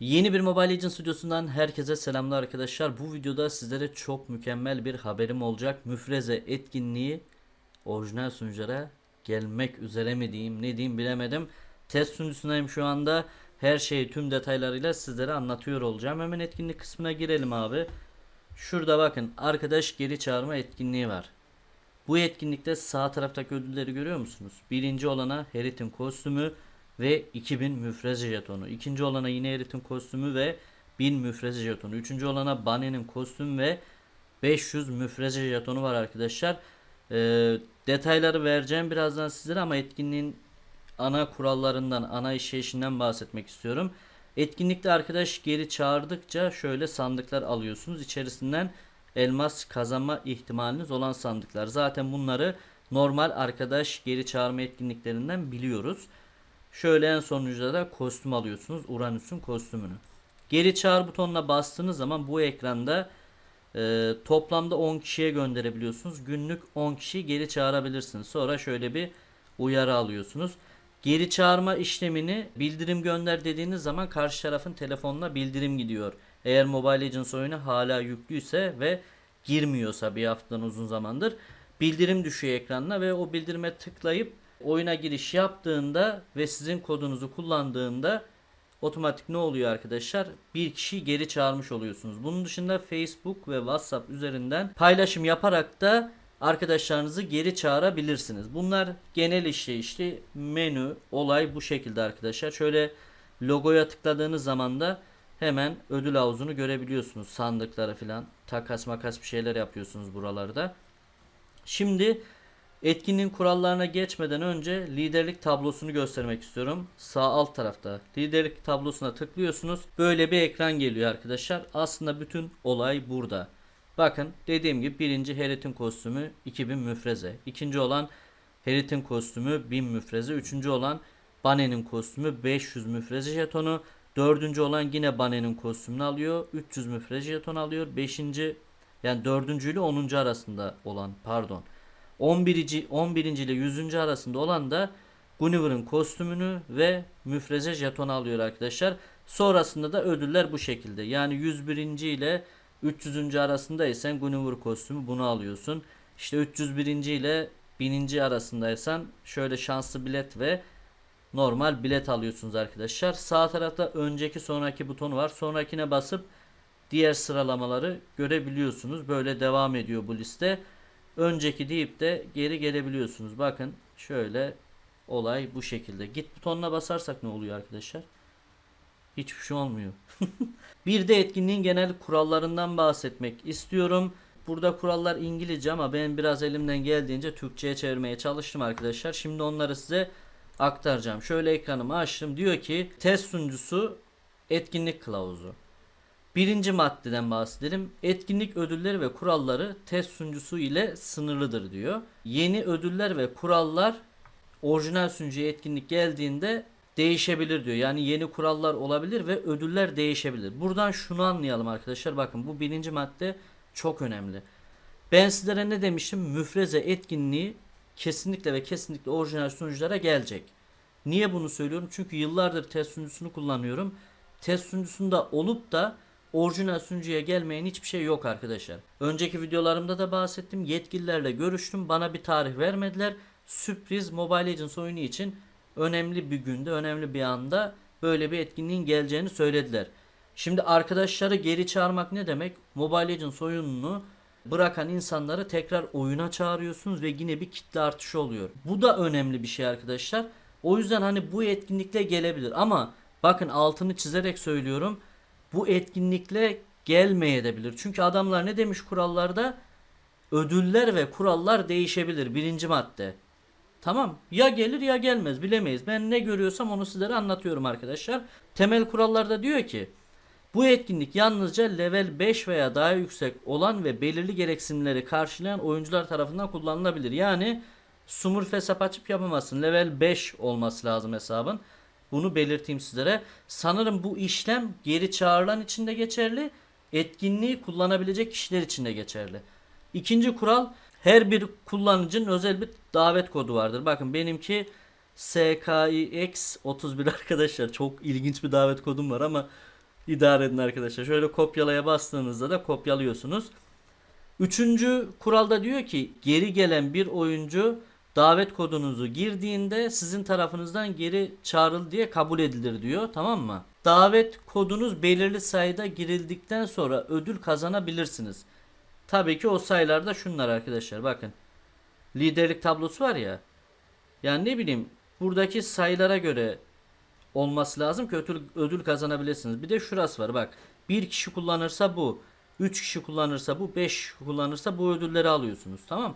Yeni bir Mobile Legends stüdyosundan herkese selamlar arkadaşlar. Bu videoda sizlere çok mükemmel bir haberim olacak. Müfreze etkinliği orijinal sunuculara gelmek üzere mi diyeyim ne diyeyim bilemedim. Test sunucusundayım şu anda. Her şeyi tüm detaylarıyla sizlere anlatıyor olacağım. Hemen etkinlik kısmına girelim abi. Şurada bakın arkadaş geri çağırma etkinliği var. Bu etkinlikte sağ taraftaki ödülleri görüyor musunuz? Birinci olana Herit'in kostümü ve 2000 müfreze jetonu. İkinci olana yine Herit'in kostümü ve 1000 müfreze jetonu. Üçüncü olana Bunny'nin kostümü ve 500 müfreze jetonu var arkadaşlar. Ee, detayları vereceğim birazdan sizlere ama etkinliğin ana kurallarından, ana işleyişinden bahsetmek istiyorum. Etkinlikte arkadaş geri çağırdıkça şöyle sandıklar alıyorsunuz. İçerisinden elmas kazanma ihtimaliniz olan sandıklar. Zaten bunları normal arkadaş geri çağırma etkinliklerinden biliyoruz. Şöyle en sonuncuda da kostüm alıyorsunuz. Uranüs'ün kostümünü. Geri çağır butonuna bastığınız zaman bu ekranda e, toplamda 10 kişiye gönderebiliyorsunuz. Günlük 10 kişiyi geri çağırabilirsiniz. Sonra şöyle bir uyarı alıyorsunuz. Geri çağırma işlemini bildirim gönder dediğiniz zaman karşı tarafın telefonuna bildirim gidiyor. Eğer Mobile Legends oyunu hala yüklüyse ve girmiyorsa bir haftadan uzun zamandır bildirim düşüyor ekranına ve o bildirime tıklayıp oyuna giriş yaptığında ve sizin kodunuzu kullandığında otomatik ne oluyor arkadaşlar? Bir kişiyi geri çağırmış oluyorsunuz. Bunun dışında Facebook ve WhatsApp üzerinden paylaşım yaparak da arkadaşlarınızı geri çağırabilirsiniz. Bunlar genel işleyişli menü, olay bu şekilde arkadaşlar. Şöyle logoya tıkladığınız zaman da hemen ödül havuzunu görebiliyorsunuz. Sandıklara filan takas makas bir şeyler yapıyorsunuz buralarda. Şimdi etkinliğin kurallarına geçmeden önce liderlik tablosunu göstermek istiyorum. Sağ alt tarafta liderlik tablosuna tıklıyorsunuz. Böyle bir ekran geliyor arkadaşlar. Aslında bütün olay burada. Bakın dediğim gibi birinci Herit'in kostümü 2000 müfreze. İkinci olan Herit'in kostümü 1000 müfreze. Üçüncü olan Bane'nin kostümü 500 müfreze jetonu. Dördüncü olan yine Bane'nin kostümünü alıyor. 300 müfreze jeton alıyor. Beşinci yani dördüncü ile 10. arasında olan pardon. 11. 11. ile 100. arasında olan da Gunniver'ın kostümünü ve müfreze jeton alıyor arkadaşlar. Sonrasında da ödüller bu şekilde. Yani 101. ile 300. arasındaysan Gunniver kostümü bunu alıyorsun. İşte 301. ile 1000. arasındaysan şöyle şanslı bilet ve normal bilet alıyorsunuz arkadaşlar. Sağ tarafta önceki sonraki butonu var. Sonrakine basıp diğer sıralamaları görebiliyorsunuz. Böyle devam ediyor bu liste. Önceki deyip de geri gelebiliyorsunuz. Bakın şöyle olay bu şekilde. Git butonuna basarsak ne oluyor arkadaşlar? Hiçbir şey olmuyor. bir de etkinliğin genel kurallarından bahsetmek istiyorum. Burada kurallar İngilizce ama ben biraz elimden geldiğince Türkçe'ye çevirmeye çalıştım arkadaşlar. Şimdi onları size aktaracağım. Şöyle ekranımı açtım. Diyor ki test sunucusu etkinlik kılavuzu. Birinci maddeden bahsedelim. Etkinlik ödülleri ve kuralları test sunucusu ile sınırlıdır diyor. Yeni ödüller ve kurallar orijinal sunucuya etkinlik geldiğinde değişebilir diyor. Yani yeni kurallar olabilir ve ödüller değişebilir. Buradan şunu anlayalım arkadaşlar. Bakın bu birinci madde çok önemli. Ben sizlere ne demiştim? Müfreze etkinliği kesinlikle ve kesinlikle orijinal sunuculara gelecek. Niye bunu söylüyorum? Çünkü yıllardır test sunucusunu kullanıyorum. Test sunucusunda olup da orijinal sunucuya gelmeyen hiçbir şey yok arkadaşlar. Önceki videolarımda da bahsettim. Yetkililerle görüştüm. Bana bir tarih vermediler. Sürpriz Mobile Legends oyunu için önemli bir günde, önemli bir anda böyle bir etkinliğin geleceğini söylediler. Şimdi arkadaşları geri çağırmak ne demek? Mobile Legends oyununu bırakan insanları tekrar oyuna çağırıyorsunuz ve yine bir kitle artışı oluyor. Bu da önemli bir şey arkadaşlar. O yüzden hani bu etkinlikle gelebilir ama bakın altını çizerek söylüyorum. Bu etkinlikle gelmeyebilir. Çünkü adamlar ne demiş kurallarda? Ödüller ve kurallar değişebilir. Birinci madde. Tamam ya gelir ya gelmez bilemeyiz. Ben ne görüyorsam onu sizlere anlatıyorum arkadaşlar. Temel kurallarda diyor ki bu etkinlik yalnızca level 5 veya daha yüksek olan ve belirli gereksinimleri karşılayan oyuncular tarafından kullanılabilir. Yani Smurf hesap açıp yapamazsın. Level 5 olması lazım hesabın. Bunu belirteyim sizlere. Sanırım bu işlem geri çağrılan için de geçerli. Etkinliği kullanabilecek kişiler için de geçerli. İkinci kural her bir kullanıcının özel bir davet kodu vardır. Bakın benimki SKIX31 arkadaşlar. Çok ilginç bir davet kodum var ama idare edin arkadaşlar. Şöyle kopyalaya bastığınızda da kopyalıyorsunuz. Üçüncü kuralda diyor ki geri gelen bir oyuncu davet kodunuzu girdiğinde sizin tarafınızdan geri çağrıl diye kabul edilir diyor. Tamam mı? Davet kodunuz belirli sayıda girildikten sonra ödül kazanabilirsiniz. Tabii ki o sayılarda şunlar arkadaşlar bakın. Liderlik tablosu var ya. Yani ne bileyim buradaki sayılara göre olması lazım ki ödül, ödül kazanabilirsiniz. Bir de şurası var bak. Bir kişi kullanırsa bu. 3 kişi kullanırsa bu. 5 kişi kullanırsa bu ödülleri alıyorsunuz. Tamam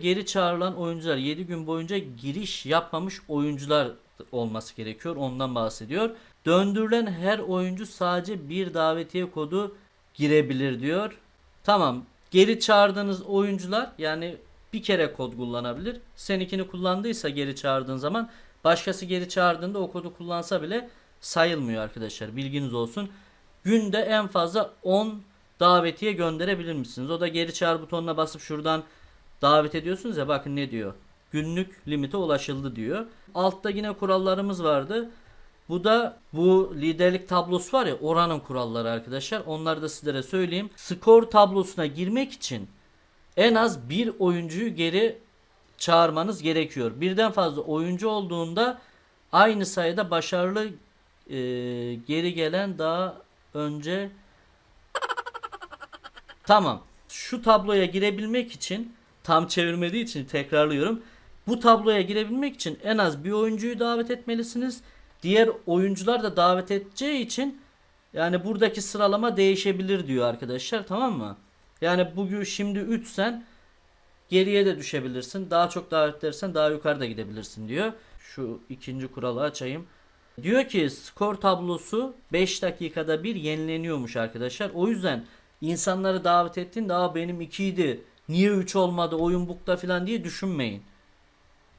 Geri çağrılan oyuncular 7 gün boyunca giriş yapmamış oyuncular olması gerekiyor. Ondan bahsediyor. Döndürülen her oyuncu sadece bir davetiye kodu girebilir diyor. Tamam. Geri çağırdığınız oyuncular yani bir kere kod kullanabilir. Seninkini kullandıysa geri çağırdığın zaman başkası geri çağırdığında o kodu kullansa bile sayılmıyor arkadaşlar. Bilginiz olsun. Günde en fazla 10 davetiye gönderebilir misiniz? O da geri çağır butonuna basıp şuradan davet ediyorsunuz ya bakın ne diyor. Günlük limite ulaşıldı diyor. Altta yine kurallarımız vardı. Bu da bu liderlik tablosu var ya oranın kuralları arkadaşlar. Onları da sizlere söyleyeyim. Skor tablosuna girmek için en az bir oyuncuyu geri çağırmanız gerekiyor. Birden fazla oyuncu olduğunda aynı sayıda başarılı e, geri gelen daha önce Tamam. Şu tabloya girebilmek için tam çevirmediği için tekrarlıyorum. Bu tabloya girebilmek için en az bir oyuncuyu davet etmelisiniz. Diğer oyuncular da davet edeceği için yani buradaki sıralama değişebilir diyor arkadaşlar tamam mı? Yani bugün şimdi 3 sen geriye de düşebilirsin. Daha çok davet edersen daha yukarıda gidebilirsin diyor. Şu ikinci kuralı açayım. Diyor ki skor tablosu 5 dakikada bir yenileniyormuş arkadaşlar. O yüzden insanları davet ettin daha benim 2 idi. Niye 3 olmadı oyun bukta falan diye düşünmeyin.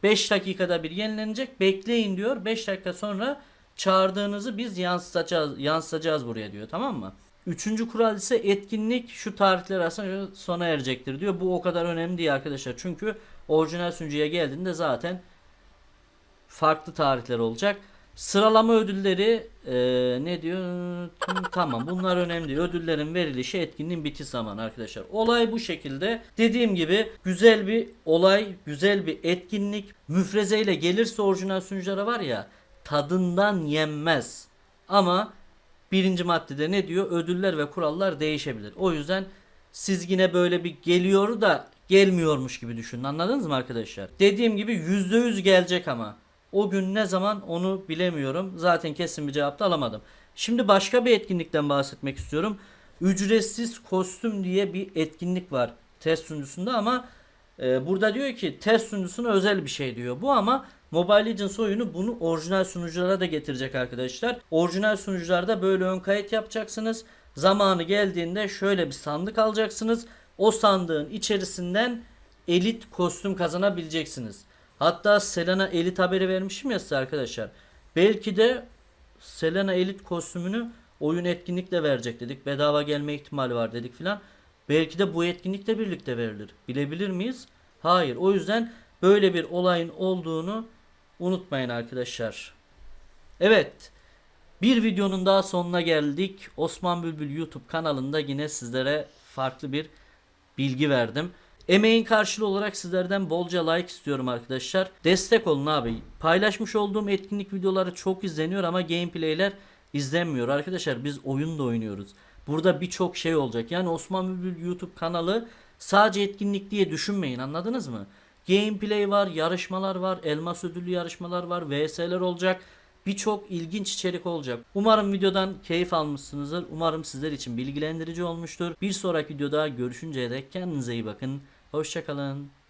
5 dakikada bir yenilenecek bekleyin diyor. 5 dakika sonra çağırdığınızı biz yansıtacağız, yansıtacağız buraya diyor tamam mı? Üçüncü kural ise etkinlik şu tarihler arasında sona erecektir diyor. Bu o kadar önemli değil arkadaşlar. Çünkü orijinal sunucuya geldiğinde zaten farklı tarihler olacak. Sıralama ödülleri e, ne diyor? Tamam bunlar önemli. Ödüllerin verilişi etkinliğin bitiş zamanı arkadaşlar. Olay bu şekilde. Dediğim gibi güzel bir olay, güzel bir etkinlik. Müfrezeyle gelirse orijinal sunuculara var ya tadından yenmez. Ama birinci maddede ne diyor? Ödüller ve kurallar değişebilir. O yüzden siz yine böyle bir geliyor da gelmiyormuş gibi düşünün. Anladınız mı arkadaşlar? Dediğim gibi %100 gelecek ama. O gün ne zaman onu bilemiyorum. Zaten kesin bir cevap da alamadım. Şimdi başka bir etkinlikten bahsetmek istiyorum. Ücretsiz kostüm diye bir etkinlik var test sunucusunda ama e, burada diyor ki test sunucusuna özel bir şey diyor. Bu ama Mobile Legends oyunu bunu orijinal sunuculara da getirecek arkadaşlar. Orijinal sunucularda böyle ön kayıt yapacaksınız. Zamanı geldiğinde şöyle bir sandık alacaksınız. O sandığın içerisinden elit kostüm kazanabileceksiniz. Hatta Selena elit haberi vermişim ya size arkadaşlar. Belki de Selena elit kostümünü oyun etkinlikle verecek dedik. Bedava gelme ihtimali var dedik filan. Belki de bu etkinlikle birlikte verilir. Bilebilir miyiz? Hayır. O yüzden böyle bir olayın olduğunu unutmayın arkadaşlar. Evet. Bir videonun daha sonuna geldik. Osman Bülbül YouTube kanalında yine sizlere farklı bir bilgi verdim. Emeğin karşılığı olarak sizlerden bolca like istiyorum arkadaşlar. Destek olun abi. Paylaşmış olduğum etkinlik videoları çok izleniyor ama gameplayler izlenmiyor. Arkadaşlar biz oyun da oynuyoruz. Burada birçok şey olacak. Yani Osman Bülbül YouTube kanalı sadece etkinlik diye düşünmeyin anladınız mı? Gameplay var, yarışmalar var, elmas ödüllü yarışmalar var, VS'ler olacak. Birçok ilginç içerik olacak. Umarım videodan keyif almışsınızdır. Umarım sizler için bilgilendirici olmuştur. Bir sonraki videoda görüşünceye dek kendinize iyi bakın. Hoşçakalın.